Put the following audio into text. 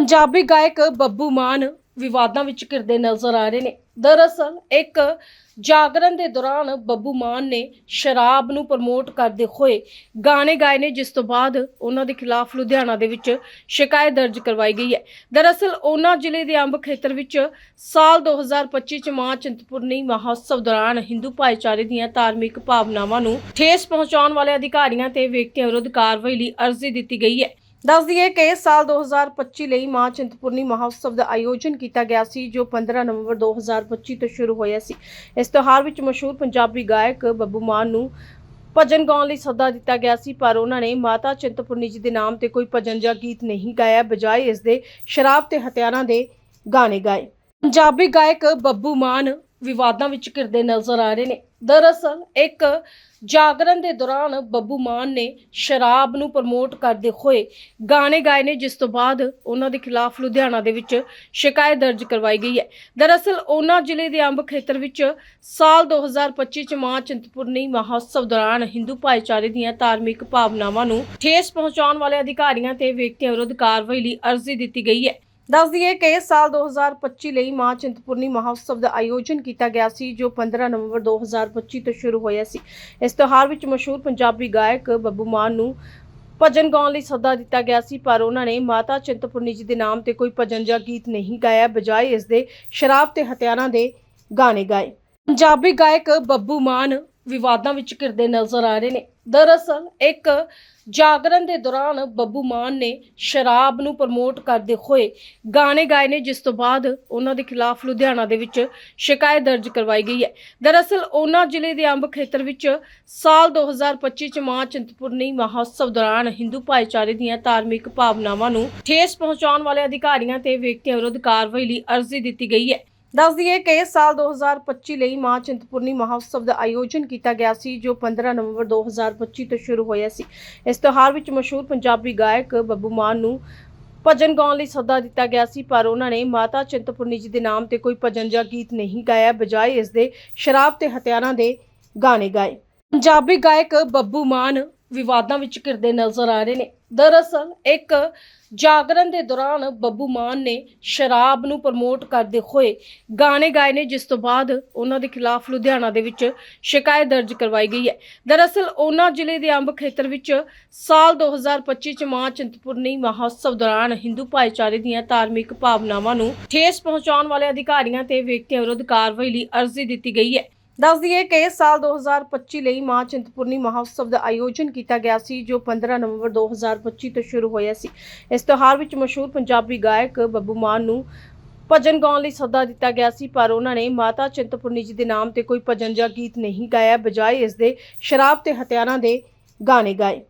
ਪੰਜਾਬੀ ਗਾਇਕ ਬੱਬੂ ਮਾਨ ਵਿਵਾਦਾਂ ਵਿੱਚ ਘਿਰਦੇ ਨਜ਼ਰ ਆ ਰਹੇ ਨੇ। ਦਰਅਸਲ ਇੱਕ ਜਾਗਰਣ ਦੇ ਦੌਰਾਨ ਬੱਬੂ ਮਾਨ ਨੇ ਸ਼ਰਾਬ ਨੂੰ ਪ੍ਰਮੋਟ ਕਰਦੇ ਹੋਏ ਗਾਣੇ ਗਾਏ ਨੇ, ਜਿਸ ਤੋਂ ਬਾਅਦ ਉਹਨਾਂ ਦੇ ਖਿਲਾਫ ਲੁਧਿਆਣਾ ਦੇ ਵਿੱਚ ਸ਼ਿਕਾਇਤ ਦਰਜ ਕਰਵਾਈ ਗਈ ਹੈ। ਦਰਅਸਲ ਉਹਨਾਂ ਜ਼ਿਲ੍ਹੇ ਦੇ ਅੰਬ ਖੇਤਰ ਵਿੱਚ ਸਾਲ 2025 ਚ ਮਾਂ ਚਿੰਤਪੁਰਨੀ ਮਹੋਤਸਵ ਦੌਰਾਨ ਹਿੰਦੂ ਭਾਈਚਾਰੇ ਦੀਆਂ ਧਾਰਮਿਕ ਭਾਵਨਾਵਾਂ ਨੂੰ ਠੇਸ ਪਹੁੰਚਾਉਣ ਵਾਲੇ ਅਧਿਕਾਰੀਆਂ ਤੇ ਵਿਅਕਤੀਆਂ ਵਿਰੁੱਧ ਕਾਰਵਾਈ ਲਈ ਅਰਜ਼ੀ ਦਿੱਤੀ ਗਈ ਹੈ। ਦੱਸ ਦਈਏ ਕਿ ਸਾਲ 2025 ਲਈ ਮਾਂ ਚਿੰਤਪੁਰਨੀ ਮਹੋਤਸਵ ਦਾ ਆਯੋਜਨ ਕੀਤਾ ਗਿਆ ਸੀ, ਜੋ 15 ਨਵੰਬਰ 2025 ਤੋਂ ਸ਼ੁਰੂ ਹੋਇਆ ਸੀ। ਇਸ ਤਿਉਹਾਰ ਵਿੱਚ ਮਸ਼ਹੂਰ ਪੰਜਾਬੀ ਗਾਇਕ ਬੱਬੂ ਮਾਨ ਨੂੰ ਭਜਨ ਗਾਉਣ ਲਈ ਸੱਦਾ ਦਿੱਤਾ ਗਿਆ ਸੀ, ਪਰ ਉਹਨਾਂ ਨੇ ਮਾਤਾ ਚਿੰਤਪੁਰਨੀ ਜੀ ਦੇ ਨਾਮ ਤੇ ਕੋਈ ਭਜਨ ਜਾਂ ਗੀਤ ਨਹੀਂ ਗਾਇਆ, ਬਜਾਏ ਇਸ ਦੇ ਸ਼ਰਾਬ ਤੇ ਹਥਿਆਰਾਂ ਦੇ ਗਾਣੇ ਗਾਏ। ਪੰਜਾਬੀ ਗਾਇਕ ਬੱਬੂ ਮਾਨ ਵਿਵਾਦਾਂ ਵਿੱਚ ਘਿਰਦੇ ਨਜ਼ਰ ਆ ਰਹੇ ਨੇ। ਦਰਅਸਲ, ਇੱਕ ਜਾਗਰਣ ਦੇ ਦੌਰਾਨ ਬੱਬੂ ਮਾਨ ਨੇ ਸ਼ਰਾਬ ਨੂੰ ਪ੍ਰਮੋਟ ਕਰਦੇ ਹੋਏ ਗਾਣੇ ਗਾਏ ਨੇ, ਜਿਸ ਤੋਂ ਬਾਅਦ ਉਹਨਾਂ ਦੇ ਖਿਲਾਫ ਲੁਧਿਆਣਾ ਦੇ ਵਿੱਚ ਸ਼ਿਕਾਇਤ ਦਰਜ ਕਰਵਾਈ ਗਈ ਹੈ। ਦਰਅਸਲ, ਉਹਨਾਂ ਜ਼ਿਲ੍ਹੇ ਦੇ ਅੰਬ ਖੇਤਰ ਵਿੱਚ ਸਾਲ 2025 ਚ ਮਾਂ ਚਿੰਤਪੁਰਨੀ ਮਹੋਤਸਵ ਦੌਰਾਨ ਹਿੰਦੂ ਭਾਈਚਾਰੇ ਦੀਆਂ ਧਾਰਮਿਕ ਭਾਵਨਾਵਾਂ ਨੂੰ ਠੇਸ ਪਹੁੰਚਾਉਣ ਵਾਲੇ ਅਧਿਕਾਰੀਆਂ ਤੇ ਵਿਅਕਤੀਆਂ ਵਿਰੁੱਧ ਕਾਰਵਾਈ ਲਈ ਅਰਜ਼ੀ ਦਿੱਤੀ ਗਈ ਹੈ। ਦੱਸ ਦਈਏ ਕਿ ਸਾਲ 2025 ਲਈ ਮਾਂ ਚਿੰਤਪੁਰਨੀ ਮਹੋਤਸਵ ਦਾ ਆਯੋਜਨ ਕੀਤਾ ਗਿਆ ਸੀ, ਜੋ 15 ਨਵੰਬਰ 2025 ਤੋਂ ਸ਼ੁਰੂ ਹੋਇਆ ਸੀ। ਇਸ ਤਿਉਹਾਰ ਵਿੱਚ ਮਸ਼ਹੂਰ ਪੰਜਾਬੀ ਗਾਇਕ ਬੱਬੂ ਮਾਨ ਨੂੰ ਭਜਨ ਗਾਉਣ ਲਈ ਸੱਦਾ ਦਿੱਤਾ ਗਿਆ ਸੀ, ਪਰ ਉਹਨਾਂ ਨੇ ਮਾਤਾ ਚਿੰਤਪੁਰਨੀ ਜੀ ਦੇ ਨਾਮ ਤੇ ਕੋਈ ਭਜਨ ਜਾਂ ਗੀਤ ਨਹੀਂ ਗਾਇਆ, ਬਜਾਏ ਇਸ ਦੇ ਸ਼ਰਾਬ ਤੇ ਹਥਿਆਰਾਂ ਦੇ ਗਾਣੇ ਗਾਏ। ਪੰਜਾਬੀ ਗਾਇਕ ਬੱਬੂ ਮਾਨ ਵਿਵਾਦਾਂ ਵਿੱਚ ਘਿਰਦੇ ਨਜ਼ਰ ਆ ਰਹੇ ਨੇ। ਦਰਅਸਲ ਇੱਕ ਜਾਗਰਣ ਦੇ ਦੌਰਾਨ ਬੱਬੂ ਮਾਨ ਨੇ ਸ਼ਰਾਬ ਨੂੰ ਪ੍ਰਮੋਟ ਕਰਦੇ ਹੋਏ ਗਾਣੇ ਗਾਏ ਨੇ, ਜਿਸ ਤੋਂ ਬਾਅਦ ਉਹਨਾਂ ਦੇ ਖਿਲਾਫ ਲੁਧਿਆਣਾ ਦੇ ਵਿੱਚ ਸ਼ਿਕਾਇਤ ਦਰਜ ਕਰਵਾਈ ਗਈ ਹੈ। ਦਰਅਸਲ ਉਹਨਾਂ ਜ਼ਿਲ੍ਹੇ ਦੇ ਅੰਬ ਖੇਤਰ ਵਿੱਚ ਸਾਲ 2025 ਚ ਮਾਂ ਚਿੰਤਪੁਰਨੀ ਮਹੋਤਸਵ ਦੌਰਾਨ ਹਿੰਦੂ ਭਾਈਚਾਰੇ ਦੀਆਂ ਧਾਰਮਿਕ ਭਾਵਨਾਵਾਂ ਨੂੰ ਠੇਸ ਪਹੁੰਚਾਉਣ ਵਾਲੇ ਅਧਿਕਾਰੀਆਂ ਤੇ ਵਿਅਕਤੀਆਂ ਵਿਰੁੱਧ ਕਾਰਵਾਈ ਲਈ ਅਰਜ਼ੀ ਦਿੱਤੀ ਗਈ ਹੈ। ਦੱਸ ਦਈਏ ਕਿ ਸਾਲ 2025 ਲਈ ਮਾਂ ਚਿੰਤਪੁਰਨੀ ਮਹੋਤਸਵ ਦਾ ਆਯੋਜਨ ਕੀਤਾ ਗਿਆ ਸੀ, ਜੋ 15 ਨਵੰਬਰ 2025 ਤੋਂ ਸ਼ੁਰੂ ਹੋਇਆ ਸੀ। ਇਸ ਤਿਉਹਾਰ ਵਿੱਚ ਮਸ਼ਹੂਰ ਪੰਜਾਬੀ ਗਾਇਕ ਬੱਬੂ ਮਾਨ ਨੂੰ ਭਜਨ ਗਾਉਣ ਲਈ ਸੱਦਾ ਦਿੱਤਾ ਗਿਆ ਸੀ, ਪਰ ਉਹਨਾਂ ਨੇ ਮਾਤਾ ਚਿੰਤਪੁਰਨੀ ਜੀ ਦੇ ਨਾਮ ਤੇ ਕੋਈ ਭਜਨ ਜਾਂ ਗੀਤ ਨਹੀਂ ਗਾਇਆ, ਬਜਾਏ ਇਸ ਦੇ ਸ਼ਰਾਬ ਤੇ ਹਥਿਆਰਾਂ ਦੇ ਗਾਣੇ ਗਾਏ। ਪੰਜਾਬੀ ਗਾਇਕ ਬੱਬੂ ਮਾਨ ਵਿਵਾਦਾਂ ਵਿੱਚ ਘਿਰਦੇ ਨਜ਼ਰ ਆ ਰਹੇ ਨੇ। ਦਰਅਸਲ, ਇੱਕ ਜਾਗਰਣ ਦੇ ਦੌਰਾਨ ਬੱਬੂ ਮਾਨ ਨੇ ਸ਼ਰਾਬ ਨੂੰ ਪ੍ਰਮੋਟ ਕਰਦੇ ਹੋਏ ਗਾਣੇ ਗਾਏ ਨੇ, ਜਿਸ ਤੋਂ ਬਾਅਦ ਉਹਨਾਂ ਦੇ ਖਿਲਾਫ ਲੁਧਿਆਣਾ ਦੇ ਵਿੱਚ ਸ਼ਿਕਾਇਤ ਦਰਜ ਕਰਵਾਈ ਗਈ ਹੈ। ਦਰਅਸਲ, ਉਹਨਾਂ ਜ਼ਿਲ੍ਹੇ ਦੇ ਅੰਬ ਖੇਤਰ ਵਿੱਚ ਸਾਲ 2025 ਚ ਮਾਂ ਚਿੰਤਪੁਰਨੀ ਮਹੋਤਸਵ ਦੌਰਾਨ ਹਿੰਦੂ ਭਾਈਚਾਰੇ ਦੀਆਂ ਧਾਰਮਿਕ ਭਾਵਨਾਵਾਂ ਨੂੰ ਠੇਸ ਪਹੁੰਚਾਉਣ ਵਾਲੇ ਅਧਿਕਾਰੀਆਂ ਤੇ ਵਿਅਕਤੀਆਂ ਵਿਰੁੱਧ ਕਾਰਵਾਈ ਲਈ ਅਰਜ਼ੀ ਦਿੱਤੀ ਗਈ ਹੈ। ਦੱਸ ਦਈਏ ਕਿ ਸਾਲ 2025 ਲਈ ਮਾਂ ਚਿੰਤਪੁਰਨੀ ਮਹੋਤਸਵ ਦਾ ਆਯੋਜਨ ਕੀਤਾ ਗਿਆ ਸੀ, ਜੋ 15 ਨਵੰਬਰ 2025 ਤੋਂ ਸ਼ੁਰੂ ਹੋਇਆ ਸੀ। ਇਸ ਤਿਉਹਾਰ ਵਿੱਚ ਮਸ਼ਹੂਰ ਪੰਜਾਬੀ ਗਾਇਕ ਬੱਬੂ ਮਾਨ ਨੂੰ ਭਜਨ ਗਾਉਣ ਲਈ ਸੱਦਾ ਦਿੱਤਾ ਗਿਆ ਸੀ, ਪਰ ਉਹਨਾਂ ਨੇ ਮਾਤਾ ਚਿੰਤਪੁਰਨੀ ਜੀ ਦੇ ਨਾਮ ਤੇ ਕੋਈ ਭਜਨ ਜਾਂ ਗੀਤ ਨਹੀਂ ਗਾਇਆ, ਬਜਾਏ ਇਸ ਦੇ ਸ਼ਰਾਬ ਤੇ ਹਥਿਆਰਾਂ ਦੇ ਗਾਣੇ ਗਾਏ।